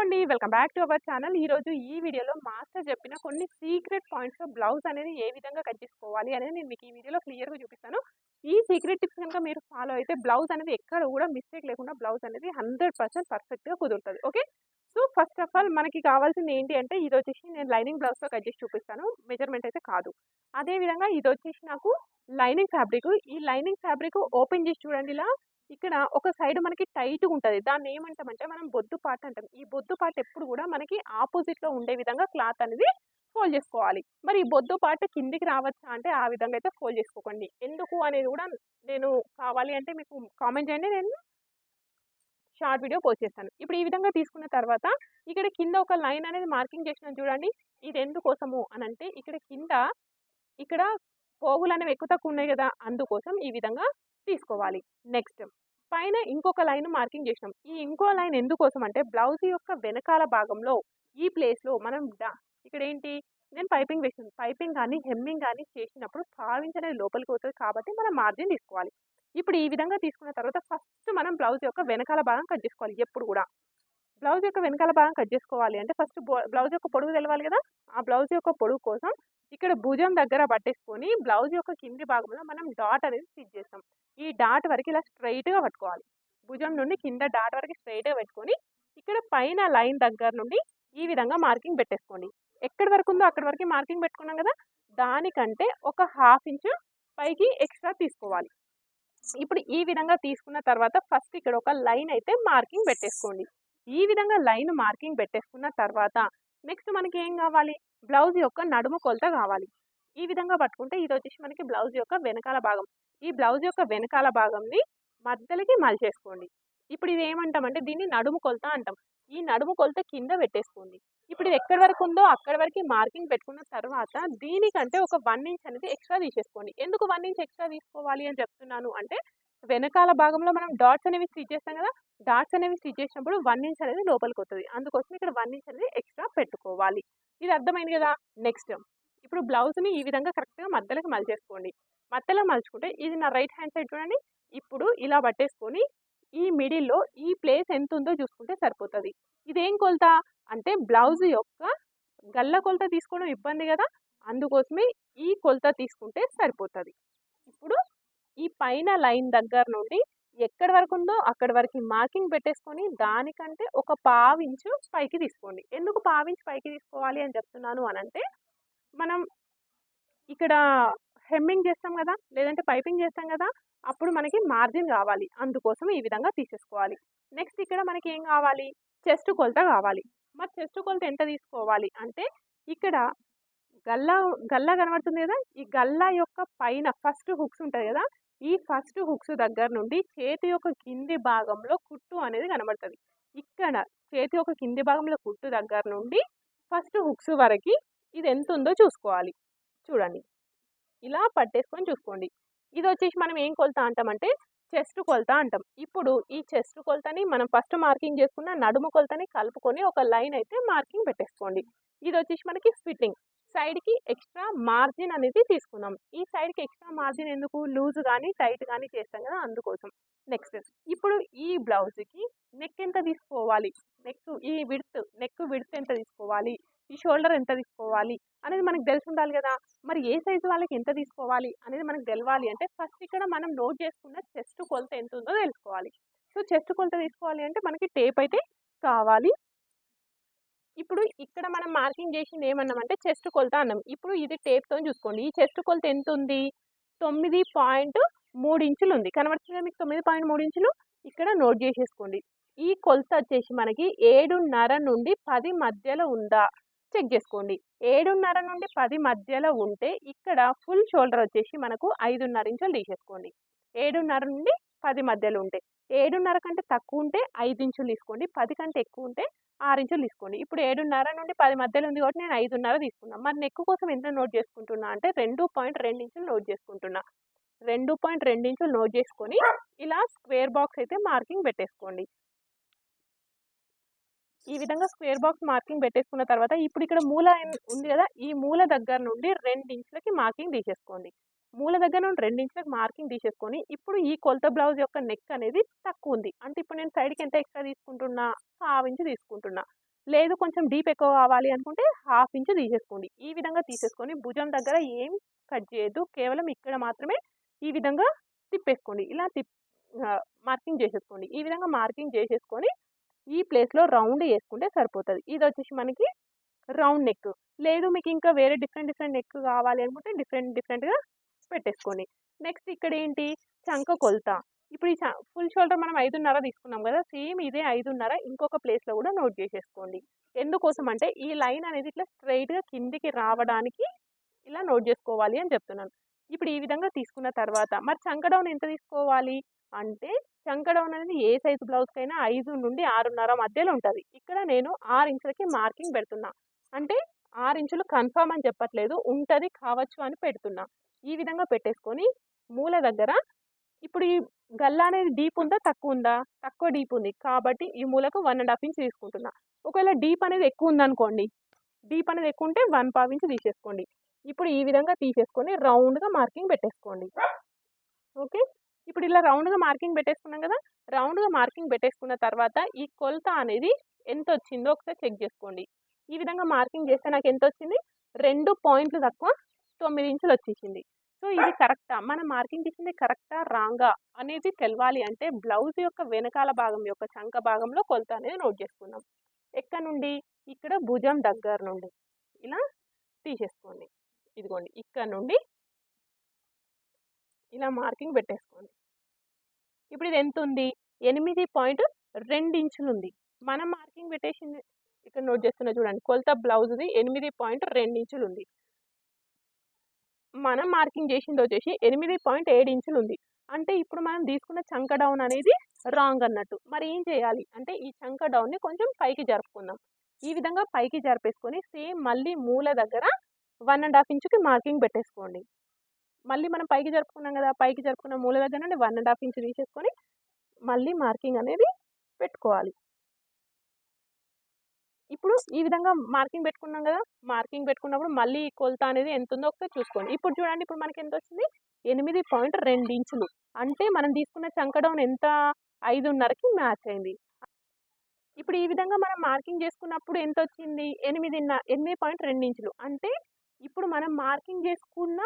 అండి. Welcome back to our channel. ఈరోజు ఈ వీడియోలో మాస్టర్ చెప్పిన కొన్ని సీక్రెట్ పాయింట్స్లో బ్లౌజ్ అనేది ఏ విధంగా కట్ చేసుకోవాలి అనేది నేను మీకు ఈ వీడియోలో క్లియర్గా చూపిస్తాను. ఈ సీక్రెట్ టిప్స్ కనుక మీరు ఫాలో అయితే బ్లౌజ్ అనేది ఎక్కడ కూడా మిస్టేక్ లేకుండా బ్లౌజ్ అనేది హండ్రెడ్ పర్సెంట్ పర్ఫెక్ట్గా కుదురుతుంది. Okay? So first of all మనకి కావాల్సింది ఏంటి అంటే ఇది వచ్చేసి నేను లైనింగ్ బ్లౌజ్తో కట్ చేసి చూపిస్తాను. మెజర్మెంట్ అయితే కాదు. అదేవిధంగా ఇది వచ్చేసి నాకు లైనింగ్ ఫ్యాబ్రిక్. ఈ లైనింగ్ ఫ్యాబ్రిక్ ఓపెన్ చేసి చూడండి ఇలా. ఇక్కడ ఒక సైడ్ మనకి టైట్గా ఉంటుంది. దాన్ని ఏమంటామంటే మనం బొద్దు పాట అంటాం. ఈ బొద్దు పాట ఎప్పుడు కూడా మనకి ఆపోజిట్లో ఉండే విధంగా క్లాత్ అనేది ఫోల్డ్ చేసుకోవాలి. మరి ఈ బొద్దు పాట కిందికి రావచ్చా అంటే ఆ విధంగా అయితే ఫోల్డ్ చేసుకోకండి. ఎందుకు అనేది కూడా నేను కావాలి అంటే మీకు కామెంట్ చేయండి. నేను షార్ట్ వీడియో పోస్ట్ చేస్తాను. ఇప్పుడు ఈ విధంగా తీసుకున్న తర్వాత ఇక్కడ కింద ఒక లైన్ అనేది మార్కింగ్ చేసిన చూడండి. ఇది ఎందుకోసము అని అంటే ఇక్కడ కింద ఇక్కడ పోగులు అనేవి ఎక్కువ తక్కువ ఉన్నాయి కదా అందుకోసం ఈ విధంగా తీసుకోవాలి. నెక్స్ట్ పైన ఇంకొక లైన్ మార్కింగ్ చేసినాం. ఈ ఇంకో లైన్ ఎందుకోసం అంటే బ్లౌజ్ యొక్క వెనకాల భాగంలో ఈ ప్లేస్లో మనం ఇక్కడ ఏంటి నేను పైపింగ్ వేసాను పైపింగ్ కానీ హెమ్మింగ్ కానీ చేసినప్పుడు భావించనే అనేది లోపలికి వస్తుంది కాబట్టి మనం మార్జిన్ తీసుకోవాలి. ఇప్పుడు ఈ విధంగా తీసుకున్న తర్వాత ఫస్ట్ మనం బ్లౌజ్ యొక్క వెనకాల భాగం కట్ చేసుకోవాలి ఎప్పుడు కూడా. బ్లౌజ్ యొక్క వెనకాల భాగం కట్ చేసుకోవాలి అంటే ఫస్ట్ బ్లౌజ్ యొక్క పొడుగు తెలవాలి కదా? ఆ బ్లౌజ్ యొక్క పొడుగు కోసం ఇక్కడ భుజం దగ్గర పట్టేసుకొని బ్లౌజ్ యొక్క కింది భాగంలో మనం డాట్ అనేది స్టిచ్ చేస్తాం. ఈ డాట్ వరకు ఇలా స్ట్రైట్గా పట్టుకోవాలి. భుజం నుండి కింద డాట్ వరకు స్ట్రైట్గా పెట్టుకొని ఇక్కడ పైన లైన్ దగ్గర నుండి ఈ విధంగా మార్కింగ్ పెట్టేసుకోండి. ఎక్కడి వరకు ఉందో అక్కడి వరకు మార్కింగ్ పెట్టుకున్నాం కదా దానికంటే ఒక హాఫ్ ఇంచ్ పైకి ఎక్స్ట్రా తీసుకోవాలి. ఇప్పుడు ఈ విధంగా తీసుకున్న తర్వాత ఫస్ట్ ఇక్కడ ఒక లైన్ అయితే మార్కింగ్ పెట్టేసుకోండి. ఈ విధంగా లైన్ మార్కింగ్ పెట్టేసుకున్న తర్వాత నెక్స్ట్ మనకి ఏం కావాలి? బ్లౌజ్ యొక్క నడుము కొలత కావాలి. ఈ విధంగా పట్టుకుంటే ఇది వచ్చేసి మనకి బ్లౌజ్ యొక్క వెనకాల భాగం. ఈ బ్లౌజ్ యొక్క వెనకాల భాగంని మధ్యలోకి మలిచేసుకోండి. ఇప్పుడు ఇది ఏమంటామంటే దీన్ని నడుము కొలత అంటాం. ఈ నడుము కొలత కింద పెట్టేసుకోండి. ఇప్పుడు ఇది ఎక్కడి వరకు ఉందో అక్కడి వరకు మార్కింగ్ పెట్టుకున్న తర్వాత దీనికంటే ఒక వన్ ఇంచ్ అనేది ఎక్స్ట్రా తీసేసుకోండి. ఎందుకు వన్ ఇంచ్ ఎక్స్ట్రా తీసుకోవాలి అని చెప్తున్నాను అంటే వెనకాల భాగంలో మనం డాట్స్ అనేవి స్టిచ్ చేస్తాం కదా డాట్స్ అనేవి స్టిచ్ చేసినప్పుడు వన్ ఇంచ్ అనేది లోపలికి వస్తుంది. అందుకోసం ఇక్కడ వన్ ఇంచ్ అనేది ఎక్స్ట్రా పెట్టుకోవాలి. ఇది అర్థమైంది కదా! నెక్స్ట్ ఇప్పుడు బ్లౌజ్ని ఈ విధంగా కరెక్ట్గా మధ్యలోకి మలిచేసుకోండి. మధ్యలో మలుచుకుంటే ఇది నా రైట్ హ్యాండ్ సైడ్ చూడండి. ఇప్పుడు ఇలా పట్టేసుకొని ఈ మిడిల్లో ఈ ప్లేస్ ఎంత ఉందో చూసుకుంటే సరిపోతుంది. ఇదేం కొలత? అంటే బ్లౌజ్ యొక్క గల్ల కొలత తీసుకోవడం ఇబ్బంది కదా! అందుకోసమే ఈ కొలత తీసుకుంటే సరిపోతుంది. ఇప్పుడు ఈ పైన లైన్ దగ్గర నుండి ఎక్కడి వరకు ఉందో అక్కడి వరకు మార్కింగ్ పెట్టేసుకొని దానికంటే ఒక పావించు పైకి తీసుకోండి. ఎందుకు పావించు పైకి తీసుకోవాలి అని చెప్తున్నాను అని అంటే మనం ఇక్కడ హెమ్మింగ్ చేస్తాం కదా లేదంటే పైపింగ్ చేస్తాం కదా అప్పుడు మనకి మార్జిన్ కావాలి. అందుకోసం ఈ విధంగా తీసేసుకోవాలి. నెక్స్ట్ ఇక్కడ మనకి ఏం కావాలి? చెస్ట్ కొలత కావాలి. మరి చెస్ట్ కొలత ఎంత తీసుకోవాలి అంటే ఇక్కడ గల్లా గల్లా కనబడుతుంది కదా ఈ గల్లా యొక్క పైన ఫస్ట్ హుక్స్ ఉంటుంది కదా ఈ ఫస్ట్ హుక్స్ దగ్గర నుండి చేతి యొక్క కింది భాగంలో కుట్టు అనేది కనబడుతుంది. ఇక్కడ చేతి యొక్క కింది భాగంలో కుట్టు దగ్గర నుండి ఫస్ట్ హుక్స్ వరకు ఇది ఎంత ఉందో చూసుకోవాలి. చూడండి. ఇలా పట్టేసుకొని చూసుకోండి. ఇది వచ్చేసి మనం ఏం కొలత అంటామంటే చెస్ట్ కొలత అంటాం. ఇప్పుడు ఈ చెస్ట్ కొలతని మనం ఫస్ట్ మార్కింగ్ చేసుకున్న నడుము కొలతని కలుపుకొని ఒక లైన్ అయితే మార్కింగ్ పెట్టేసుకోండి. ఇది వచ్చేసి మనకి ఫిట్టింగ్. సైడ్కి ఎక్స్ట్రా మార్జిన్ అనేది తీసుకున్నాం. ఈ సైడ్కి ఎక్స్ట్రా మార్జిన్ ఎందుకు? లూజ్ కానీ టైట్ కానీ చేస్తాం కదా అందుకోసం. నెక్స్ట్ ఇప్పుడు ఈ బ్లౌజ్కి నెక్ ఎంత తీసుకోవాలి? నెక్ ఈ విడ్త్ నెక్ విడ్త్ ఎంత తీసుకోవాలి? ఈ షోల్డర్ ఎంత తీసుకోవాలి? అనేది మనకు తెలిసి ఉండాలి కదా. మరి ఏ సైజు వాళ్ళకి ఎంత తీసుకోవాలి అనేది మనకు తెలవాలి అంటే ఫస్ట్ ఇక్కడ మనం నోట్ చేసుకున్న చెస్ట్ కొలత ఎంత ఉందో తెలుసుకోవాలి. సో చెస్ట్ కొలత తీసుకోవాలి అంటే మనకి టేప్ అయితే కావాలి. ఇప్పుడు ఇక్కడ మనం మార్కింగ్ చేసింది ఏమన్నామంటే చెస్ట్ కొలత అన్నాం. ఇప్పుడు ఇది టేప్తో చూసుకోండి. ఈ చెస్ట్ కొలత ఎంత ఉంది తొమ్మిది పాయింట్ మూడు ఇంచులు ఉంది. కనబడుతుంది మీకు? తొమ్మిది పాయింట్ మూడు ఇంచులు? ఇక్కడ నోట్ చేసేసుకోండి. ఈ కొలత వచ్చేసి మనకి ఏడున్నర నుండి పది మధ్యలో ఉందా? చెక్ చేసుకోండి. ఏడున్నర నుండి పది మధ్యలో ఉంటే ఇక్కడ ఫుల్ షోల్డర్ వచ్చేసి మనకు ఐదున్నర ఇంచులు తీసేసుకోండి. ఏడున్నర నుండి పది మధ్యలో ఉంటే. ఏడున్నర కంటే తక్కువ ఉంటే ఐదు ఇంచులు తీసుకోండి. పది కంటే ఎక్కువ ఉంటే ఆరు ఇంచులు తీసుకోండి ఇప్పుడు ఏడున్నర నుండి పది మధ్యలో ఉంది కాబట్టి నేను ఐదున్నర తీసుకున్నాను మరి నెక్ కోసం ఎంత నోట్ చేసుకుంటున్నా అంటే రెండు పాయింట్ రెండు ఇంచులు నోట్ చేసుకుంటున్నా. రెండు పాయింట్ రెండు ఇంచులు నోట్ చేసుకొని ఇలా స్క్వేర్ బాక్స్ అయితే మార్కింగ్ పెట్టేసుకోండి. ఈ విధంగా స్క్వేర్ బాక్స్ మార్కింగ్ పెట్టేసుకున్న తర్వాత ఇప్పుడు ఇక్కడ మూల ఉంది కదా ఈ మూల దగ్గర నుండి రెండు ఇంచులకి మార్కింగ్ తీసేసుకోండి. మూల దగ్గర నుండి రెండు మార్కింగ్ తీసేసుకొని ఇప్పుడు ఈ కొలత బ్లౌజ్ యొక్క నెక్ అనేది తక్కువ ఉంది. అంటే ఇప్పుడు నేను సైడ్కి ఎంత ఎక్స్ట్రా తీసుకుంటున్నా? హాఫ్ ఇంచు తీసుకుంటున్నా. లేదు కొంచెం డీప్ ఎక్కువ కావాలి అనుకుంటే హాఫ్ ఇంచ్ తీసేసుకోండి. ఈ విధంగా తీసేసుకొని భుజం దగ్గర ఏం కట్ చేయొద్దు. కేవలం ఇక్కడ మాత్రమే ఈ విధంగా తిప్పేసుకోండి. ఇలా తిప్ మార్కింగ్ చేసేసుకోండి. ఈ విధంగా మార్కింగ్ చేసేసుకొని ఈ ప్లేస్లో రౌండ్ వేసుకుంటే సరిపోతుంది. ఇది వచ్చేసి మనకి రౌండ్ నెక్ లేదు మీకు ఇంకా వేరే డిఫరెంట్ డిఫరెంట్ నెక్ కావాలి అనుకుంటే డిఫరెంట్ డిఫరెంట్గా పెట్టేసుకోండి నెక్స్ట్ ఇక్కడ ఏంటి చంక కొలత. ఇప్పుడు ఈ ఫుల్ షోల్డర్ మనం ఐదున్నర తీసుకున్నాం కదా సేమ్ ఇదే ఐదున్నర ఇంకొక ప్లేస్లో కూడా నోట్ చేసేసుకోండి. ఎందుకోసం అంటే ఈ లైన్ అనేది ఇట్లా స్ట్రైట్గా కిందికి రావడానికి ఇలా నోట్ చేసుకోవాలి అని చెప్తున్నాను. ఇప్పుడు ఈ విధంగా తీసుకున్న తర్వాత మరి చంక డౌన్ ఎంత తీసుకోవాలి? అంటే చంక డౌన్ అనేది ఏ సైజు బ్లౌజ్కైనా ఐదు నుండి ఆరున్నర మధ్యలో ఉంటుంది. ఇక్కడ నేను ఆరు ఇంచులకి మార్కింగ్ పెడుతున్నా. అంటే ఆరు ఇంచులు కన్ఫామ్ అని చెప్పట్లేదు. ఉంటుంది కావచ్చు అని పెడుతున్నా. ఈ విధంగా పెట్టేసుకొని మూల దగ్గర ఇప్పుడు ఈ గల్లా అనేది డీప్ ఉందా తక్కువ ఉందా? తక్కువ డీప్ ఉంది. కాబట్టి ఈ మూలకు వన్ అండ్ హాఫ్ ఇంచ్ తీసుకుంటున్నా. ఒకవేళ డీప్ అనేది ఎక్కువ ఉందనుకోండి డీప్ అనేది ఎక్కువ ఉంటే వన్ పావ్ ఇంచ్ తీసేసుకోండి. ఇప్పుడు ఈ విధంగా తీసేసుకొని రౌండ్గా మార్కింగ్ పెట్టేసుకోండి. ఓకే? ఇప్పుడు ఇలా రౌండ్గా మార్కింగ్ పెట్టేసుకున్నాం కదా? రౌండ్గా మార్కింగ్ పెట్టేసుకున్న తర్వాత ఈ కొలత అనేది ఎంత వచ్చిందో ఒకసారి చెక్ చేసుకోండి. ఈ విధంగా మార్కింగ్ చేస్తే నాకు ఎంత వచ్చింది రెండు పాయింట్లు తక్కువ తొమ్మిది ఇంచులు వచ్చేసింది. సో ఇది కరెక్టా? మనం మార్కింగ్ చేసింది కరెక్టా? రాంగా? అనేది తెలవాలి అంటే బ్లౌజ్ యొక్క వెనకాల భాగం యొక్క చంక భాగంలో కొలత అనేది నోట్ చేసుకుందాం. ఎక్కడ నుండి? ఇక్కడ భుజం దగ్గర నుండి. ఇలా తీసేసుకోండి. ఇదిగోండి. ఇక్కడ నుండి ఇలా మార్కింగ్ పెట్టేసుకోండి. ఇప్పుడు ఇది ఎంత ఉంది ఎనిమిది పాయింట్ రెండు ఇంచులు ఉంది మనం మార్కింగ్ పెట్టేసింది ఇక్కడ నోట్ చేస్తున్నా చూడండి. కొలత బ్లౌజ్ది ఎనిమిది పాయింట్ రెండు ఇంచులు ఉంది. మనం మార్కింగ్ చేసింది వచ్చేసి ఎనిమిది పాయింట్ ఏడు ఇంచులు ఉంది. అంటే ఇప్పుడు మనం తీసుకున్న చంక డౌన్ అనేది రాంగ్ అన్నట్టు. మరి ఏం చేయాలి? అంటే ఈ చంక డౌన్ని కొంచెం పైకి జరుపుకుందాం. ఈ విధంగా పైకి జరిపేసుకొని సేమ్ మళ్ళీ మూల దగ్గర వన్ అండ్ హాఫ్ ఇంచుకి మార్కింగ్ పెట్టేసుకోండి. మళ్ళీ మనం పైకి జరుపుకున్నాం కదా పైకి జరుపుకున్న మూల దగ్గర నుండి వన్ అండ్ హాఫ్ ఇంచు తీసేసుకొని మళ్ళీ మార్కింగ్ అనేది పెట్టుకోవాలి. ఇప్పుడు ఈ విధంగా మార్కింగ్ పెట్టుకున్నాం కదా! మార్కింగ్ పెట్టుకున్నప్పుడు మళ్ళీ ఈ కొలత అనేది ఎంత ఉందో ఒకసారి చూసుకోండి. ఇప్పుడు చూడండి ఇప్పుడు మనకి ఎంత వచ్చింది ఎనిమిది పాయింట్ రెండు ఇంచులు. అంటే మనం తీసుకున్న చంకడౌన్ ఎంత? ఐదున్నరకి మ్యాచ్ అయింది. ఇప్పుడు ఈ విధంగా మనం మార్కింగ్ చేసుకున్నప్పుడు ఎంత వచ్చింది ఎనిమిదిన్న ఎనిమిది పాయింట్ రెండు ఇంచులు. అంటే ఇప్పుడు మనం మార్కింగ్ చేసుకున్న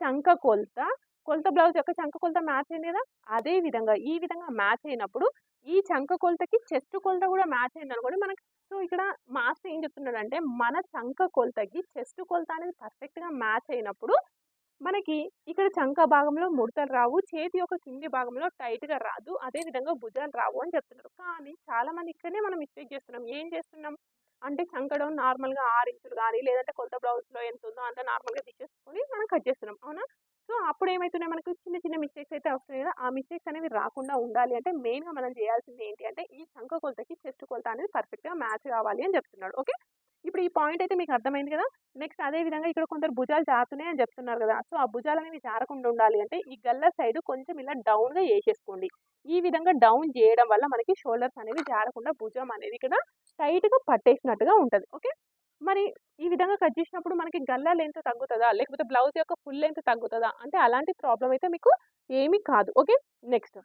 చంక కొలత కొలత బ్లౌజ్ యొక్క చంక కొలత మ్యాచ్ అయింది కదా! అదే విధంగా ఈ విధంగా మ్యాచ్ అయినప్పుడు ఈ చంక కొలతకి చెస్ట్ కొలత కూడా మ్యాచ్ అయింది అనుకోండి మనకి సో ఇక్కడ మాస్టర్ ఏం చెప్తున్నాడు అంటే మన చంక కొలతకి చెస్ట్ కొలత అనేది పర్ఫెక్ట్గా మ్యాచ్ అయినప్పుడు మనకి ఇక్కడ చంక భాగంలో ముడతలు రావు చేతి యొక్క కింది భాగంలో టైట్గా రాదు అదే విధంగా భుజాలు రావు అని చెప్తున్నారు. కానీ చాలా మంది ఇక్కడనే మనం మిస్టేక్ చేస్తున్నాం. ఏం చేస్తున్నాం? అంటే చంకడం నార్మల్గా ఆరు ఇంచులు కానీ లేదంటే కొత్త బ్లౌజ్లో ఎంత ఉందో అంత నార్మల్గా తీసేసుకొని మనం కట్ చేస్తున్నాం. అవునా? సో అప్పుడు ఏమవుతున్నాయి మనకు? చిన్న చిన్న మిస్టేక్స్ అయితే వస్తున్నాయి కదా! ఆ మిస్టేక్స్ అనేవి రాకుండా ఉండాలి అంటే మెయిన్గా మనం చేయాల్సింది ఏంటి అంటే ఈ చంక కొలతకి చెస్ట్ కొలత అనేది పర్ఫెక్ట్గా మ్యాచ్ కావాలి అని చెప్తున్నాడు. ఓకే? ఇప్పుడు ఈ పాయింట్ అయితే మీకు అర్థమైంది కదా! నెక్స్ట్ అదే విధంగా ఇక్కడ కొందరు భుజాలు జారుతున్నాయి అని చెప్తున్నారు కదా! సో ఆ భుజాలు అనేవి జారకుండా ఉండాలి అంటే ఈ గల్ల సైడ్ కొంచెం ఇలా డౌన్గా వేసేసుకోండి. ఈ విధంగా డౌన్ చేయడం వల్ల మనకి షోల్డర్స్ అనేవి జారకుండా భుజం అనేది ఇక్కడ టైట్గా పట్టేసినట్టుగా ఉంటుంది. ఓకే? మరి ఈ విధంగా కట్ చేసినప్పుడు మనకి గల్లా లెంత్ తగ్గుతుందా? లేకపోతే బ్లౌజ్ యొక్క ఫుల్ లెంత్ తగ్గుతుందా? అంటే అలాంటి ప్రాబ్లం అయితే మీకు ఏమీ కాదు. ఓకే? నెక్స్ట్.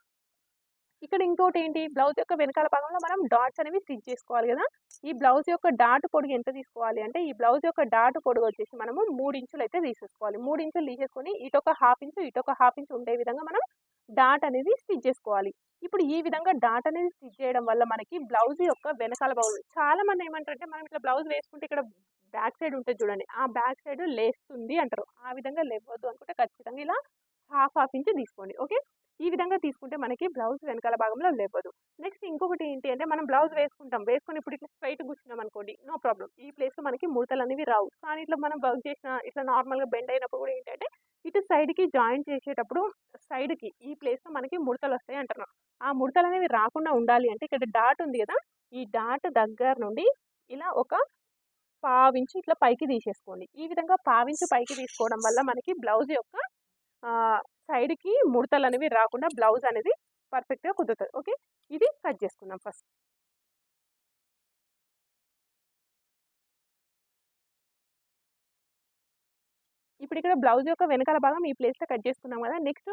ఇక్కడ ఇంకోటి ఏంటి? బ్లౌజ్ యొక్క వెనకాల భాగంలో మనం డాట్స్ అనేవి స్టిచ్ చేసుకోవాలి కదా? ఈ బ్లౌజ్ యొక్క డాట్ పొడుగు ఎంత తీసుకోవాలి? అంటే ఈ బ్లౌజ్ యొక్క డాట్ పొడుగు వచ్చేసి మనము మూడు ఇంచులు అయితే తీసేసుకోవాలి. మూడు ఇంచులు తీసేసుకొని ఇటొక హాఫ్ ఇంచు ఇటొక హాఫ్ ఇంచు ఉండే విధంగా మనం డాట్ అనేది స్టిచ్ చేసుకోవాలి. ఇప్పుడు ఈ విధంగా డాట్ అనేది స్టిచ్ చేయడం వల్ల మనకి బ్లౌజ్ యొక్క వెనకాల భాగం చాలా మంది ఏమంటారంటే మనం ఇట్లా బ్లౌజ్ వేసుకుంటే ఇక్కడ బ్యాక్ సైడ్ ఉంటుంది చూడండి. ఆ బ్యాక్ సైడ్ లేస్తుంది అంటారు. ఆ విధంగా లేవద్దు అనుకుంటే ఖచ్చితంగా ఇలా హాఫ్ హాఫ్ ఇంచ్ తీసుకోండి. ఓకే? ఈ విధంగా తీసుకుంటే మనకి బ్లౌజ్ వెనకాల భాగంలో లేవదు నెక్స్ట్ ఇంకొకటి ఏంటి అంటే మనం బ్లౌజ్ వేసుకుంటాం. వేసుకుని ఇప్పుడు ఇట్లా స్ట్రైట్ కూర్చున్నాం అనుకోండి నో ప్రాబ్లం. ఈ ప్లేస్లో మనకి ముడతలు అనేవి రావు. కానీ ఇట్లా మనం వర్క్ చేసిన ఇట్లా నార్మల్గా బెండ్ అయినప్పుడు కూడా ఏంటంటే ఇటు సైడ్కి జాయిన్ చేసేటప్పుడు సైడ్కి ఈ ప్లేస్లో మనకి ముడతలు వస్తాయి అంటున్నాం. ఆ ముడతలు అనేవి రాకుండా ఉండాలి అంటే ఇక్కడ డాట్ ఉంది కదా ఈ డాట్ దగ్గర నుండి ఇలా ఒక పావించి ఇట్లా పైకి తీసేసుకోండి. ఈ విధంగా పావించి పైకి తీసుకోవడం వల్ల మనకి బ్లౌజ్ యొక్క సైడ్కి ముడతలు అనేవి రాకుండా బ్లౌజ్ అనేది పర్ఫెక్ట్గా కుదురుతుంది. ఓకే? ఇది కట్ చేసుకుందాం ఫస్ట్. ఇప్పుడు ఇక్కడ బ్లౌజ్ యొక్క వెనకాల భాగం ఈ ప్లేస్లో కట్ చేసుకున్నాం కదా నెక్స్ట్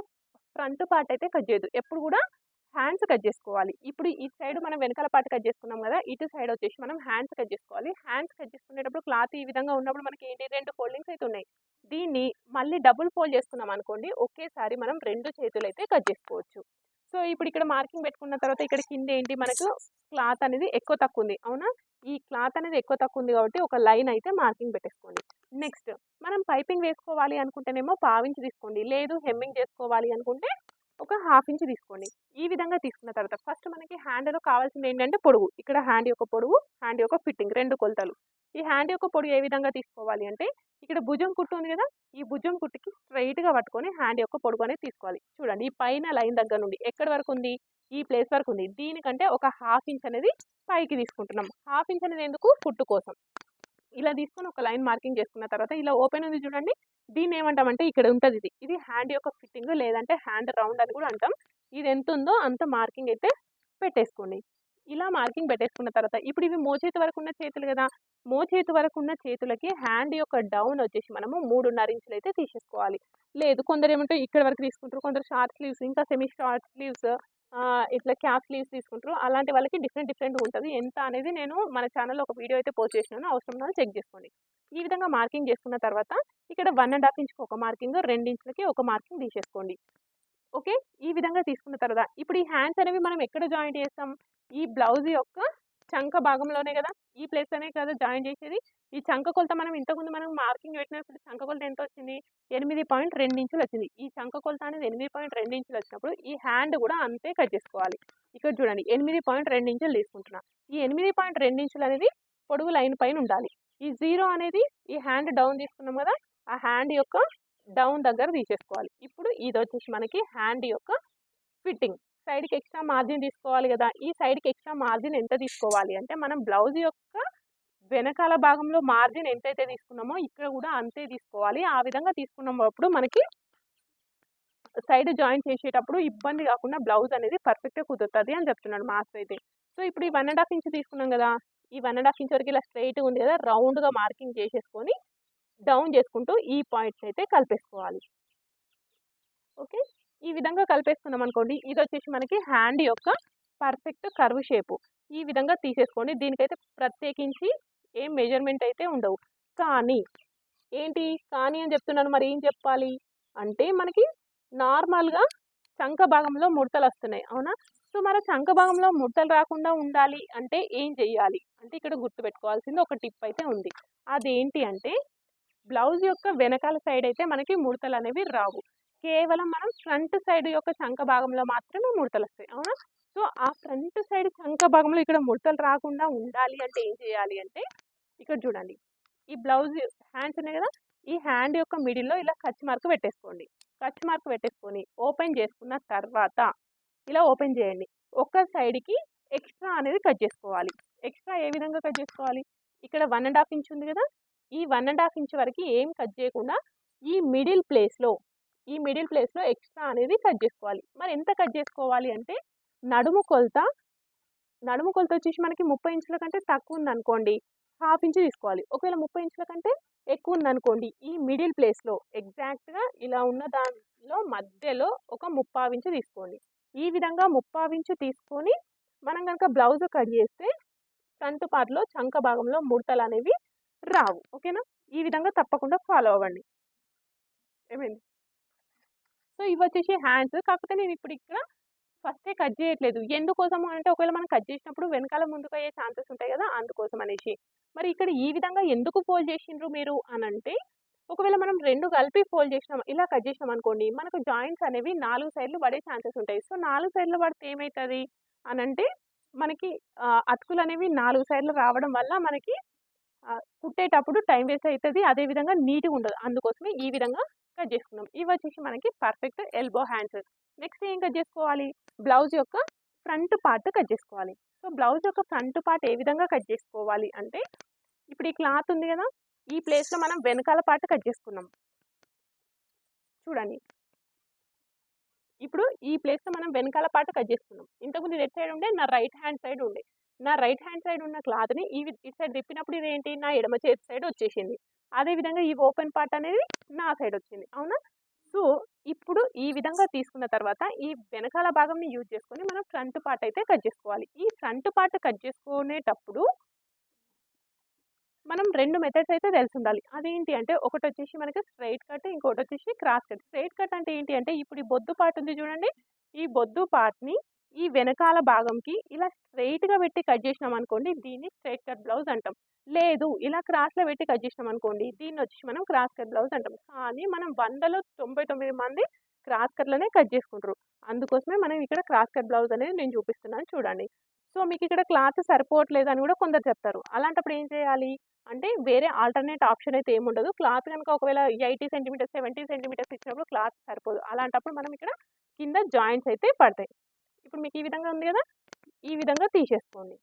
ఫ్రంట్ పార్ట్ అయితే కట్ చేయదు ఎప్పుడు కూడా హ్యాండ్స్ కట్ చేసుకోవాలి. ఇప్పుడు ఈ సైడ్ మనం వెనకాల పాటు కట్ చేసుకున్నాం కదా ఇటు సైడ్ వచ్చేసి మనం హ్యాండ్స్ కట్ చేసుకోవాలి. హ్యాండ్స్ కట్ చేసుకునేటప్పుడు క్లాత్ ఈ విధంగా ఉన్నప్పుడు మనకి ఏంటి రెండు ఫోల్డింగ్స్ అయితే ఉన్నాయి. దీన్ని మళ్ళీ డబుల్ ఫోల్డ్ చేసుకున్నాం అనుకోండి ఒకేసారి మనం రెండు చేతులు అయితే కట్ చేసుకోవచ్చు. సో ఇప్పుడు ఇక్కడ మార్కింగ్ పెట్టుకున్న తర్వాత ఇక్కడ కింద ఏంటి మనకు క్లాత్ అనేది ఎక్కువ తక్కువ ఉంది. అవునా? ఈ క్లాత్ అనేది ఎక్కువ తక్కువ ఉంది కాబట్టి ఒక లైన్ అయితే మార్కింగ్ పెట్టేసుకోండి. నెక్స్ట్ మనం పైపింగ్ వేసుకోవాలి అనుకుంటేనేమో పావించి తీసుకోండి. లేదు హెమ్మింగ్ చేసుకోవాలి అనుకుంటే ఒక హాఫ్ ఇంచ్ తీసుకోండి. ఈ విధంగా తీసుకున్న తర్వాత ఫస్ట్ మనకి హ్యాండ్లో కావాల్సింది ఏంటంటే పొడుగు ఇక్కడ హ్యాండ్ యొక్క పొడుగు హ్యాండ్ యొక్క ఫిట్టింగ్ రెండు కొలతలు. ఈ హ్యాండ్ యొక్క పొడుగు ఏ విధంగా తీసుకోవాలి అంటే ఇక్కడ భుజం కుట్టు ఉంది కదా ఈ భుజం కుట్టుకి స్ట్రైట్గా పట్టుకొని హ్యాండ్ యొక్క పొడుగు అనేది తీసుకోవాలి. చూడండి ఈ పైన లైన్ దగ్గర నుండి ఎక్కడి వరకు ఉంది? ఈ ప్లేస్ వరకు ఉంది. దీనికంటే ఒక హాఫ్ ఇంచ్ అనేది పైకి తీసుకుంటున్నాం. హాఫ్ ఇంచ్ అనేది ఎందుకు? కుట్టు కోసం. ఇలా తీసుకొని ఒక లైన్ మార్కింగ్ చేసుకున్న తర్వాత ఇలా ఓపెన్ ఉంది చూడండి. దీన్ని ఏమంటామంటే ఇక్కడ ఉంటుంది ఇది. ఇది హ్యాండ్ యొక్క ఫిట్టింగ్ లేదంటే హ్యాండ్ రౌండ్ అని కూడా అంటాం. ఇది ఎంత ఉందో అంత మార్కింగ్ అయితే పెట్టేసుకోండి. ఇలా మార్కింగ్ పెట్టేసుకున్న తర్వాత ఇప్పుడు ఇవి మోచేతి వరకు ఉన్న చేతులు కదా. మోచేతి వరకు ఉన్న చేతులకి హ్యాండ్ యొక్క డౌన్ వచ్చేసి మనము మూడున్నర ఇంచులు అయితే తీసేసుకోవాలి. లేదు కొందరు ఏమంటే ఇక్కడ వరకు తీసుకుంటారు కొందరు షార్ట్ స్లీవ్స్ ఇంకా సెమీ షార్ట్ స్లీవ్స్ ఇట్లా క్యాప్ స్లీవ్స్ తీసుకుంటారు. అలాంటి వాళ్ళకి డిఫరెంట్ డిఫరెంట్ ఉంటుంది. ఎంత అనేది నేను మన ఛానల్లో ఒక వీడియో అయితే పోస్ట్ చేసినాను. అవసరం ఉన్నది చెక్ చేసుకోండి. ఈ విధంగా మార్కింగ్ చేసుకున్న తర్వాత ఇక్కడ వన్ అండ్ హాఫ్ ఇంచ్కి ఒక మార్కింగ్ రెండు ఇంచులకి ఒక మార్కింగ్ తీసేసుకోండి. ఓకే? ఈ విధంగా తీసుకున్న తర్వాత ఇప్పుడు ఈ హ్యాండ్స్ అనేవి మనం ఎక్కడ జాయింట్ చేస్తాం? ఈ బ్లౌజ్ యొక్క చంక భాగంలోనే కదా ఈ ప్లేస్ అనే కదా జాయిన్ చేసేది. ఈ చంక కొలత మనం ఇంతకుముందు మనం మార్కింగ్ పెట్టినప్పుడు చంక కొలత ఎంత వచ్చింది ఎనిమిది పాయింట్ రెండు ఇంచులు వచ్చింది. ఈ చంక కొలత అనేది ఎనిమిది పాయింట్ రెండు ఇంచులు వచ్చినప్పుడు ఈ హ్యాండ్ కూడా అంతే కట్ చేసుకోవాలి. ఇక్కడ చూడండి ఎనిమిది పాయింట్ రెండు ఇంచులు తీసుకుంటున్నా. ఈ ఎనిమిది పాయింట్ రెండు ఇంచులు అనేది పొడుగు లైన్ పైన ఉండాలి. ఈ జీరో అనేది ఈ హ్యాండ్ డౌన్ తీసుకున్నాం కదా ఆ హ్యాండ్ యొక్క డౌన్ దగ్గర తీసేసుకోవాలి. ఇప్పుడు ఇది వచ్చేసి మనకి హ్యాండ్ యొక్క ఫిట్టింగ్. సైడ్కి ఎక్స్ట్రా మార్జిన్ తీసుకోవాలి కదా! ఈ సైడ్కి ఎక్స్ట్రా మార్జిన్ ఎంత తీసుకోవాలి? అంటే మనం బ్లౌజ్ యొక్క వెనకాల భాగంలో మార్జిన్ ఎంతైతే తీసుకున్నామో ఇక్కడ కూడా అంతే తీసుకోవాలి. ఆ విధంగా తీసుకున్నప్పుడు మనకి సైడ్ జాయిన్ చేసేటప్పుడు ఇబ్బంది కాకుండా బ్లౌజ్ అనేది పర్ఫెక్ట్గా కుదురుతుంది అని చెప్తున్నాడు మాస్టర్ అయితే. సో ఇప్పుడు ఈ వన్ అండ్ హాఫ్ ఇంచ్ తీసుకున్నాం కదా! ఈ వన్ అండ్ హాఫ్ ఇంచ్ వరకు ఇలా స్ట్రైట్గా ఉంది కదా! రౌండ్గా మార్కింగ్ చేసేసుకొని డౌన్ చేసుకుంటూ ఈ పాయింట్స్ అయితే కలిపేసుకోవాలి. ఓకే? ఈ విధంగా కలిపేసుకున్నాం అనుకోండి ఇది వచ్చేసి మనకి హ్యాండ్ యొక్క పర్ఫెక్ట్ కర్వ్ షేపు. ఈ విధంగా తీసేసుకోండి. దీనికైతే ప్రత్యేకించి ఏం మెజర్మెంట్ అయితే ఉండవు. కానీ ఏంటి కానీ అని చెప్తున్నాను మరి ఏం చెప్పాలి? అంటే మనకి నార్మల్గా చంక భాగంలో ముడతలు వస్తున్నాయి అవునా? సో మన చంక భాగంలో ముడతలు రాకుండా ఉండాలి అంటే ఏం చెయ్యాలి? అంటే ఇక్కడ గుర్తుపెట్టుకోవాల్సింది ఒక టిప్ అయితే ఉంది. అదేంటి అంటే బ్లౌజ్ యొక్క వెనకాల సైడ్ అయితే మనకి ముడతలు అనేవి రావు. కేవలం మనం ఫ్రంట్ సైడ్ యొక్క చంక భాగంలో మాత్రమే ముడతలు వస్తాయి అవునా? సో ఆ ఫ్రంట్ సైడ్ చంక భాగంలో ఇక్కడ ముడతలు రాకుండా ఉండాలి అంటే ఏం చేయాలి అంటే ఇక్కడ చూడండి. ఈ బ్లౌజ్ హ్యాండ్స్ ఉన్నాయి కదా ఈ హ్యాండ్ యొక్క మిడిల్లో ఇలా కచ్ మార్క్ పెట్టేసుకోండి. కచ్ మార్క్ పెట్టేసుకొని ఓపెన్ చేసుకున్న తర్వాత ఇలా ఓపెన్ చేయండి. ఒక సైడ్కి ఎక్స్ట్రా అనేది కట్ చేసుకోవాలి. ఎక్స్ట్రా ఏ విధంగా కట్ చేసుకోవాలి? ఇక్కడ వన్ అండ్ హాఫ్ ఇంచ్ ఉంది కదా ఈ వన్ అండ్ హాఫ్ ఇంచ్ వరకు ఏం కట్ చేయకుండా ఈ మిడిల్ ప్లేస్లో ఈ మిడిల్ ప్లేస్లో ఎక్స్ట్రా అనేది కట్ చేసుకోవాలి. మరి ఎంత కట్ చేసుకోవాలి అంటే నడుము కొలత నడుము కొలత వచ్చేసి మనకి ముప్పై ఇంచుల కంటే తక్కువ ఉంది అనుకోండి హాఫ్ ఇంచ్ తీసుకోవాలి. ఒకవేళ ముప్పై ఇంచుల కంటే ఎక్కువ ఉంది అనుకోండి ఈ మిడిల్ ప్లేస్లో ఎగ్జాక్ట్గా ఇలా ఉన్న దానిలో మధ్యలో ఒక ముప్పావు ఇంచు తీసుకోండి. ఈ విధంగా ముప్పావు ఇంచు తీసుకొని మనం కనుక బ్లౌజ్ కట్ చేస్తే ఫ్రంట్ పార్ట్లో చంక భాగంలో ముడతలు అనేవి రావు. ఓకేనా? ఈ విధంగా తప్పకుండా ఫాలో అవ్వండి. ఏమైంది? సో ఇవి వచ్చేసి హ్యాండ్స్. కాకపోతే నేను ఇప్పుడు ఇక్కడ ఫస్టే కట్ చేయట్లేదు. ఎందుకోసం అంటే ఒకవేళ మనం కట్ చేసినప్పుడు వెనకాల ముందుకు అయ్యే ఛాన్సెస్ ఉంటాయి కదా! అందుకోసం అనేసి మరి ఇక్కడ ఈ విధంగా ఎందుకు ఫోల్డ్ చేసిండ్రు మీరు అని అంటే ఒకవేళ మనం రెండు కలిపి ఫోల్డ్ చేసినాం ఇలా కట్ చేసినాం అనుకోండి మనకు జాయింట్స్ అనేవి నాలుగు సైడ్లు పడే ఛాన్సెస్ ఉంటాయి. సో నాలుగు సైడ్లు పడితే ఏమవుతుంది అని అంటే మనకి అతుకులు అనేవి నాలుగు సైడ్లు రావడం వల్ల మనకి కుట్టేటప్పుడు టైం వేస్ట్ అవుతుంది అదేవిధంగా నీట్గా ఉండదు. అందుకోసమే ఈ విధంగా కట్ చేసుకున్నాం. ఇవి వచ్చేసి మనకి పర్ఫెక్ట్ ఎల్బో హ్యాండ్స్ నెక్స్ట్ ఏం కట్ చేసుకోవాలి? బ్లౌజ్ యొక్క ఫ్రంట్ పార్ట్ కట్ చేసుకోవాలి. సో బ్లౌజ్ యొక్క ఫ్రంట్ పార్ట్ ఏ విధంగా కట్ చేసుకోవాలి అంటే ఇప్పుడు ఈ క్లాత్ ఉంది కదా ఈ ప్లేస్లో మనం వెనకాల పార్ట్ కట్ చేసుకున్నాం. చూడండి. ఇప్పుడు ఈ ప్లేస్లో మనం వెనకాల పార్ట్ కట్ చేసుకున్నాం. ఇంతకుముందు ఇది సైడ్ ఉండే నా రైట్ హ్యాండ్ సైడ్ ఉండే. నా రైట్ హ్యాండ్ సైడ్ ఉన్న క్లాత్ని ఈ ఇటు సైడ్ తిప్పినప్పుడు ఇదేంటి? నా ఎడమ చేతి సైడ్ వచ్చేసింది. అదేవిధంగా ఈ ఓపెన్ పార్ట్ అనేది నా సైడ్ వచ్చింది. అవునా? సో ఇప్పుడు ఈ విధంగా తీసుకున్న తర్వాత ఈ వెనకాల భాగంని యూజ్ చేసుకొని మనం ఫ్రంట్ పార్ట్ అయితే కట్ చేసుకోవాలి. ఈ ఫ్రంట్ పార్ట్ కట్ చేసుకునేటప్పుడు మనం రెండు మెథడ్స్ అయితే తెలిసి ఉండాలి. అదేంటి అంటే ఒకటి వచ్చేసి మనకి స్ట్రైట్ కట్ ఇంకోటి వచ్చేసి క్రాస్ కట్. స్ట్రైట్ కట్ అంటే ఏంటి అంటే ఇప్పుడు ఈ బొద్దు పార్ట్ ఉంది చూడండి. ఈ బొద్దు పార్ట్ని ఈ వెనకాల భాగంకి ఇలా స్ట్రైట్గా పెట్టి కట్ చేసినాం అనుకోండి దీన్ని స్ట్రైట్ కట్ బ్లౌజ్ అంటాం. లేదు ఇలా క్రాస్లో పెట్టి కట్ చేసినాం అనుకోండి దీన్ని వచ్చి మనం క్రాస్ కట్ బ్లౌజ్ అంటాం. కానీ మనం వందలో తొంభై తొమ్మిది మంది క్రాస్ కట్లోనే కట్ చేసుకుంటారు. అందుకోసమే మనం ఇక్కడ క్రాస్ కట్ బ్లౌజ్ అనేది నేను చూపిస్తున్నాను చూడండి. సో మీకు ఇక్కడ క్లాత్ సరిపోవట్లేదు అని కూడా కొందరు చెప్తారు. అలాంటప్పుడు ఏం చేయాలి? అంటే వేరే ఆల్టర్నేట్ ఆప్షన్ అయితే ఏముండదు క్లాత్ కనుక ఒకవేళ ఎయిటీ సెంటీమీటర్స్ సెవెంటీ సెంటీమీటర్స్ ఇచ్చినప్పుడు క్లాత్ సరిపోదు. అలాంటప్పుడు మనం ఇక్కడ కింద జాయింట్స్ అయితే పడతాయి. ఇప్పుడు మీకు ఈ విధంగా ఉంది కదా ఈ విధంగా తీసేసుకోండి.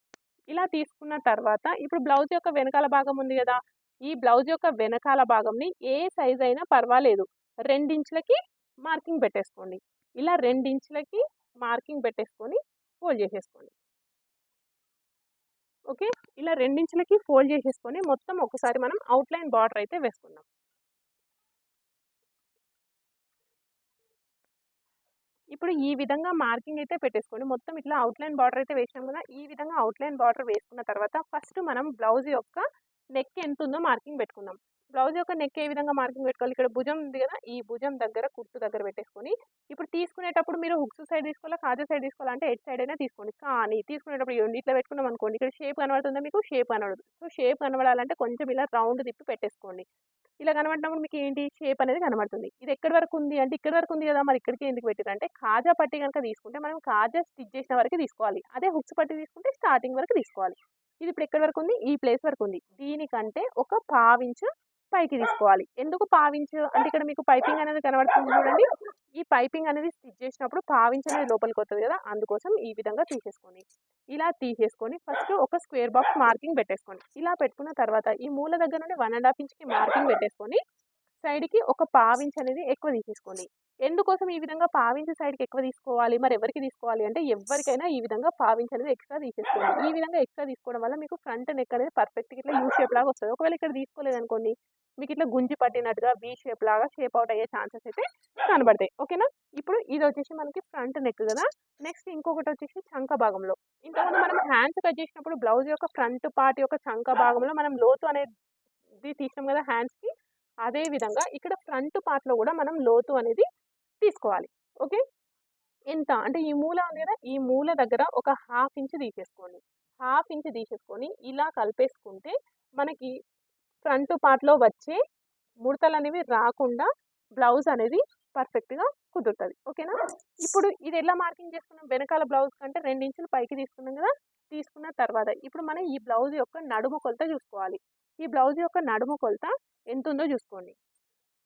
ఇలా తీసుకున్న తర్వాత ఇప్పుడు బ్లౌజ్ యొక్క వెనకాల భాగం ఉంది కదా ఈ బ్లౌజ్ యొక్క వెనకాల భాగంని ఏ సైజ్ అయినా పర్వాలేదు. రెండించులకి మార్కింగ్ పెట్టేసుకోండి. ఇలా రెండించులకి మార్కింగ్ పెట్టేసుకొని ఫోల్డ్ చేసేసుకోండి. ఓకే? ఇలా రెండించులకి ఫోల్డ్ చేసేసుకొని మొత్తం ఒకసారి మనం అవుట్లైన్ బార్డర్ అయితే వేసుకుందాం. ఇప్పుడు ఈ విధంగా మార్కింగ్ అయితే పెట్టేసుకోండి. మొత్తం ఇట్లా అవుట్లైన్ బార్డర్ అయితే వేసినాం కదా ఈ విధంగా అవుట్లైన్ బార్డర్ వేసుకున్న తర్వాత ఫస్ట్ మనం బ్లౌజ్ యొక్క నెక్ ఎంత ఉందో మార్కింగ్ పెట్టుకుందాం. బ్లౌజ్ యొక్క నెక్ ఏ విధంగా మార్కింగ్ పెట్టుకోవాలి? ఇక్కడ భుజం ఉంది కదా ఈ భుజం దగ్గర కుట్టు దగ్గర పెట్టేసుకొని ఇప్పుడు తీసుకునేటప్పుడు మీరు హుక్స్ సైడ్ తీసుకోవాలా కాజా సైడ్ తీసుకోవాలంటే ఎడ్ సైడ్ అయినా తీసుకోండి. కానీ తీసుకునేటప్పుడు ఇట్లా పెట్టుకున్నాం అనుకోండి ఇక్కడ షేప్ కనబడుతుందా మీకు? షేప్ కనబడదు. సో షేప్ కనబడాలంటే కొంచెం ఇలా రౌండ్ తిప్పి పెట్టేసుకోండి. ఇలా కనబడినప్పుడు మీకు ఏంటి షేప్ అనేది కనబడుతుంది. ఇది ఎక్కడి వరకు ఉంది? అంటే ఇక్కడ వరకు ఉంది కదా మరి ఇక్కడికి ఎందుకు పెట్టారు అంటే కాజా పట్టి కనుక తీసుకుంటే మనం కాజా స్టిచ్ చేసిన వరకు తీసుకోవాలి. అదే హుక్స్ పట్టి తీసుకుంటే స్టార్టింగ్ వరకు తీసుకోవాలి. ఇది ఇప్పుడు ఎక్కడి వరకు ఉంది? ఈ ప్లేస్ వరకు ఉంది. దీనికంటే ఒక పావించు పైకి తీసుకోవాలి. ఎందుకు పావించు అంటే ఇక్కడ మీకు పైపింగ్ అనేది కనబడుతుంది చూడండి. ఈ పైపింగ్ అనేది స్టిచ్ చేసినప్పుడు పావించ్ అనేది లోపలికి వస్తుంది కదా అందుకోసం ఈ విధంగా తీసేసుకోండి. ఇలా తీసేసుకొని ఫస్ట్ ఒక స్క్వేర్ బాక్స్ మార్కింగ్ పెట్టేసుకోండి. ఇలా పెట్టుకున్న తర్వాత ఈ మూల దగ్గర నుండి వన్ అండ్ హాఫ్ ఇంచ్కి మార్కింగ్ పెట్టేసుకొని సైడ్కి ఒక పావించ్ అనేది ఎక్కువ తీసేసుకోండి. ఎందుకోసం ఈ విధంగా పావించి సైడ్కి ఎక్కువ తీసుకోవాలి? మరి ఎవరికి తీసుకోవాలి? అంటే ఎవరికైనా ఈ విధంగా పావించి అనేది ఎక్స్ట్రా తీసేసుకోండి. ఈ విధంగా ఎక్స్ట్రా తీసుకోవడం వల్ల మీకు ఫ్రంట్ నెక్ అనేది పర్ఫెక్ట్గా ఇట్లా యూ షేప్ లాగా వస్తుంది. ఒకవేళ ఇక్కడ తీసుకోలేదు అనుకోండి మీకు ఇట్లా గుంజి పట్టినట్టుగా వీ షేప్ లాగా షేప్ అవుట్ అయ్యే ఛాన్సెస్ అయితే కనబడతాయి. ఓకేనా ఇప్పుడు ఇది వచ్చేసి మనకి ఫ్రంట్ నెక్ కదా? నెక్స్ట్ ఇంకొకటి వచ్చేసి చంక భాగంలో. ఇంతకుముందు మనం హ్యాండ్స్ కట్ చేసినప్పుడు బ్లౌజ్ యొక్క ఫ్రంట్ పార్ట్ యొక్క చంక భాగంలో మనం లోతు అనేది తీసినాం కదా హ్యాండ్స్కి అదే విధంగా ఇక్కడ ఫ్రంట్ పార్ట్లో కూడా మనం లోతు అనేది తీసుకోవాలి. ఓకే ఎంత? అంటే ఈ మూల ఉంది కదా? ఈ మూల దగ్గర ఒక హాఫ్ ఇంచ్ తీసేసుకోండి. హాఫ్ ఇంచ్ తీసేసుకొని ఇలా కలిపేసుకుంటే మనకి ఫ్రంట్ పార్ట్లో వచ్చే ముడతలు అనేవి రాకుండా బ్లౌజ్ అనేది పర్ఫెక్ట్గా కుదురుతుంది. ఓకేనా? ఇప్పుడు ఇది ఎలా మార్కింగ్ చేసుకున్నాం? వెనకాల బ్లౌజ్ కంటే రెండు ఇంచులు పైకి తీసుకున్నాం కదా? తీసుకున్న తర్వాత ఇప్పుడు మనం ఈ బ్లౌజ్ యొక్క నడుము కొలత చూసుకోవాలి. ఈ బ్లౌజ్ యొక్క నడుము కొలత ఎంత ఉందో చూసుకోండి.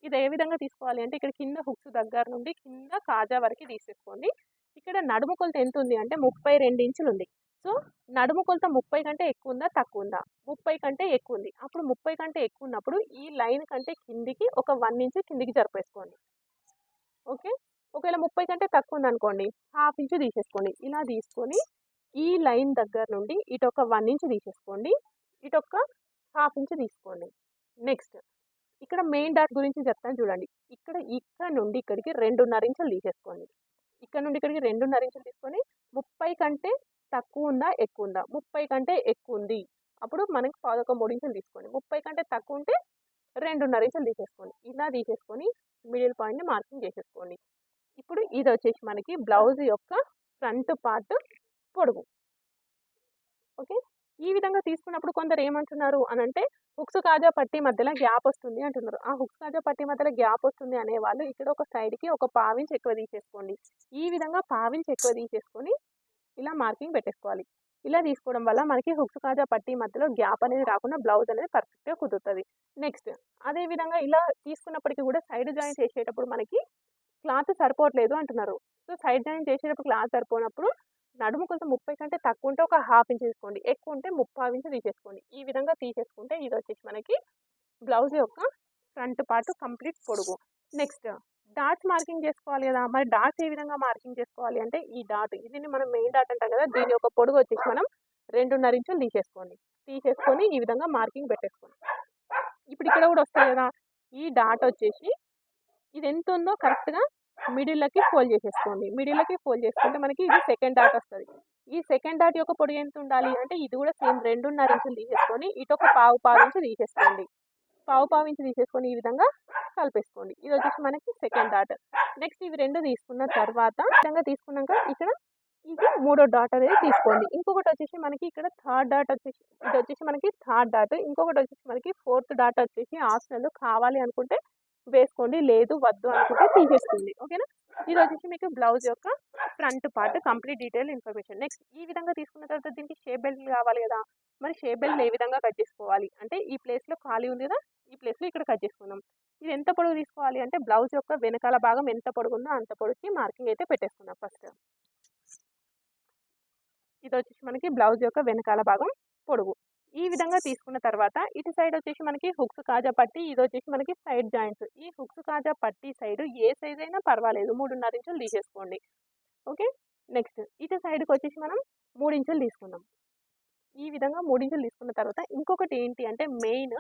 ఇది ఏ విధంగా తీసుకోవాలి అంటే ఇక్కడ కింద హుక్స్ దగ్గర నుండి కింద కాజా వరకు తీసేసుకోండి. ఇక్కడ నడుము కొలత ఎంత ఉంది అంటే ముప్పై రెండు ఇంచులు ఉంది. సో నడుము కొలత ముప్పై కంటే ఎక్కువ ఉందా తక్కువ ఉందా ముప్పై కంటే ఎక్కువ ఉంది అప్పుడు ముప్పై కంటే ఎక్కువ ఉన్నప్పుడు ఈ లైన్ కంటే కిందికి ఒక వన్ ఇంచ్ కిందికి జరిపేసుకోండి. ఓకే? ఒకవేళ ముప్పై కంటే తక్కువ ఉందనుకోండి హాఫ్ ఇంచ్ తీసేసుకోండి. ఇలా తీసుకొని ఈ లైన్ దగ్గర నుండి ఇటు ఒక వన్ ఇంచ్ తీసేసుకోండి. ఇటు ఒక హాఫ్ ఇంచ్ తీసుకోండి. నెక్స్ట్ ఇక్కడ మెయిన్ డాట్ గురించి చెప్తాను చూడండి. ఇక్కడ ఇక్కడ నుండి ఇక్కడికి రెండున్నర ఇంచులు తీసేసుకోండి. ఇక్కడ నుండి ఇక్కడికి రెండున్నర ఇంచులు తీసుకొని ముప్పై కంటే తక్కువ ఉందా? ఎక్కువ ఉందా? ముప్పై కంటే ఎక్కువ ఉంది. అప్పుడు మనకి పాదొక మూడు ఇంచులు తీసుకోండి. ముప్పై కంటే తక్కువ ఉంటే రెండున్నర ఇంచులు తీసేసుకోండి. ఇలా తీసేసుకొని మిడిల్ పాయింట్ని మార్కింగ్ చేసేసుకోండి. ఇప్పుడు ఇది వచ్చేసి మనకి బ్లౌజ్ యొక్క ఫ్రంట్ పార్ట్ పొడుగు ఓకే? ఈ విధంగా తీసుకున్నప్పుడు కొందరు ఏమంటున్నారు అని అంటే హుక్స్ కాజా పట్టి మధ్యలో గ్యాప్ వస్తుంది అంటున్నారు. ఆ హుక్స్ కాజా పట్టి మధ్యలో గ్యాప్ వస్తుంది అనే వాళ్ళు ఇక్కడ ఒక సైడ్కి ఒక పావించి ఎక్కువ తీసేసుకోండి. ఈ విధంగా పావించి ఎక్కువ తీసేసుకొని ఇలా మార్కింగ్ పెట్టేసుకోవాలి. ఇలా తీసుకోవడం వల్ల మనకి హుక్స్ కాజా పట్టి మధ్యలో గ్యాప్ అనేది రాకుండా బ్లౌజ్ అనేది పర్ఫెక్ట్గా కుదురుతుంది. నెక్స్ట్ అదే విధంగా ఇలా తీసుకున్నప్పటికీ కూడా సైడ్ జాయిన్ చేసేటప్పుడు మనకి క్లాత్ సరిపోవట్లేదు అంటున్నారు. సో సైడ్ జాయిన్ చేసేటప్పుడు క్లాత్ సరిపోనప్పుడు నడుము కొంచెం ముప్పై కంటే తక్కువ ఉంటే ఒక హాఫ్ ఇంచ్ తీసుకోండి. ఎక్కువ ఉంటే ముప్పై ఇంచ్ తీసేసుకోండి. ఈ విధంగా తీసేసుకుంటే ఇది వచ్చేసి మనకి బ్లౌజ్ యొక్క ఫ్రంట్ పార్ట్ కంప్లీట్ పొడుగు. నెక్స్ట్ డాట్స్ మార్కింగ్ చేసుకోవాలి కదా! మరి డాట్స్ ఏ విధంగా మార్కింగ్ చేసుకోవాలి అంటే ఈ డాట్ ఇది మనం మెయిన్ డాట్ అంటాం కదా! దీని యొక్క పొడుగు వచ్చేసి మనం రెండున్నర ఇంచులు తీసేసుకోండి. తీసేసుకొని ఈ విధంగా మార్కింగ్ పెట్టేసుకోండి. ఇప్పుడు ఇక్కడ కూడా వస్తాయి కదా! ఈ డాట్ వచ్చేసి ఇది ఎంత ఉందో కరెక్ట్గా మిడిల్లోకి ఫోల్డ్ చేసేసుకోండి. మిడిల్లోకి ఫోల్డ్ చేసుకుంటే మనకి ఇది సెకండ్ డాట్ వస్తుంది. ఈ సెకండ్ డాట్ యొక్క పొడి ఎంత ఉండాలి అంటే ఇది కూడా సేమ్ రెండున్నర ఇంచులు తీసేసుకొని ఇటు ఒక పావు పావు ఇంచు తీసేసుకోండి. పావు పావు ఇంచు తీసేసుకొని ఈ విధంగా కలిపేసుకోండి. ఇది వచ్చేసి మనకి సెకండ్ డాట్ నెక్స్ట్ ఇవి రెండు తీసుకున్న తర్వాత విధంగా తీసుకున్నాక ఇక్కడ ఇది మూడో డాట్ అనేది తీసుకోండి. ఇంకొకటి వచ్చేసి మనకి ఇక్కడ థర్డ్ డాట్ వచ్చేసి ఇది వచ్చేసి మనకి థర్డ్ డాట్ ఇంకొకటి వచ్చేసి మనకి ఫోర్త్ డాట్ వచ్చేసి ఆప్షనల్ కావాలి అనుకుంటే వేసుకోండి. లేదు వద్దు అనుకుంటే తీసేసుకోండి. ఓకేనా ఇది వచ్చేసి మీకు బ్లౌజ్ యొక్క front part complete detail information. Next ఈ విధంగా తీసుకున్న తర్వాత దీనికి షేప్ బెల్ట్ కావాలి కదా? మరి షేప్ బెల్ట్ ఏ విధంగా కట్ చేసుకోవాలి? అంటే ఈ ప్లేస్లో ఖాళీ ఉంది కదా? ప్లేస్లో ఇక్కడ కట్ చేసుకుందాం ఇది ఎంత పొడుగు తీసుకోవాలి అంటే బ్లౌజ్ యొక్క వెనకాల భాగం ఎంత పొడుగు ఉందో అంత పొడుగుకి మార్కింగ్ అయితే పెట్టేసుకుందాం ఫస్ట్. ఇది వచ్చేసి మనకి బ్లౌజ్ యొక్క వెనకాల భాగం పొడుగు. ఈ విధంగా తీసుకున్న తర్వాత ఇటు సైడ్ వచ్చేసి మనకి హుక్స్ కాజా పట్టి ఇది వచ్చేసి మనకి సైడ్ జాయింట్స్. ఈ హుక్స్ కాజా పట్టి సైడ్ ఏ సైజ్ అయినా పర్వాలేదు మూడున్నర ఇంచులు తీసేసుకోండి. ఓకే? నెక్స్ట్ ఇటు సైడ్కి వచ్చేసి మనం మూడు ఇంచులు తీసుకుందాం ఈ విధంగా మూడు ఇంచులు తీసుకున్న తర్వాత ఇంకొకటి ఏంటి అంటే మెయిన్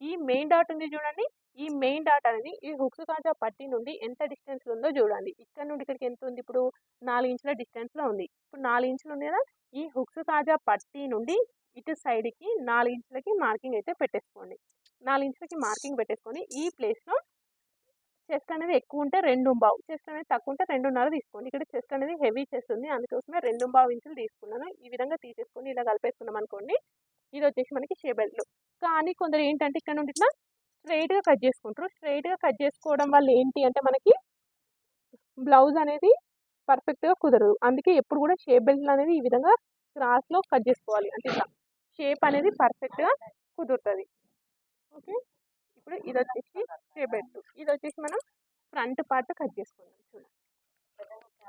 ఈ మెయిన్ డాట్ ఉంది చూడండి. ఈ మెయిన్ డాట్ అనేది ఈ హుక్స్ కాజా పట్టి నుండి ఎంత డిస్టెన్స్ ఉందో చూడండి. ఇక్కడ నుండి ఇక్కడికి ఎంత ఉంది? ఇప్పుడు నాలుగు ఇంచుల డిస్టెన్స్లో ఉంది. ఇప్పుడు నాలుగు ఇంచులు ఉంది కదా ఈ హుక్స్ కాజా పట్టి నుండి ఇటు సైడ్కి నాలుగు ఇంచులకి మార్కింగ్ అయితే పెట్టేసుకోండి. నాలుగు ఇంచులకి మార్కింగ్ పెట్టేసుకొని ఈ ప్లేస్లో చెస్ట్ అనేది ఎక్కువ ఉంటే రెండు బావు చెస్ట్ అనేది తక్కువ ఉంటే రెండున్నర తీసుకోండి. ఇక్కడ చెస్ట్ అనేది హెవీ చెస్ట్ ఉంది. అందుకోసమే రెండు బావు ఇంచులు తీసుకున్నాను. ఈ విధంగా తీసేసుకొని ఇలా కలిపేసుకున్నాం అనుకోండి ఇది వచ్చేసి మనకి షేబెల్ట్లు కానీ కొందరు ఏంటంటే ఇక్కడ నుండి ఇట్లా స్ట్రైట్గా కట్ చేసుకుంటారు. స్ట్రైట్గా కట్ చేసుకోవడం వల్ల ఏంటి అంటే మనకి బ్లౌజ్ అనేది పర్ఫెక్ట్గా కుదరదు. అందుకే ఎప్పుడు కూడా షేప్ బెల్ట్లు అనేది ఈ విధంగా క్రాస్లో కట్ చేసుకోవాలి. అంటే ఇట్లా షేప్ అనేది పర్ఫెక్ట్గా కుదురుతుంది. ఓకే? ఇప్పుడు ఇది వచ్చేసి షేప్ బెల్ట్. ఇది వచ్చేసి మనం ఫ్రంట్ పార్ట్ కట్ చేసుకుందాం. చూడండి.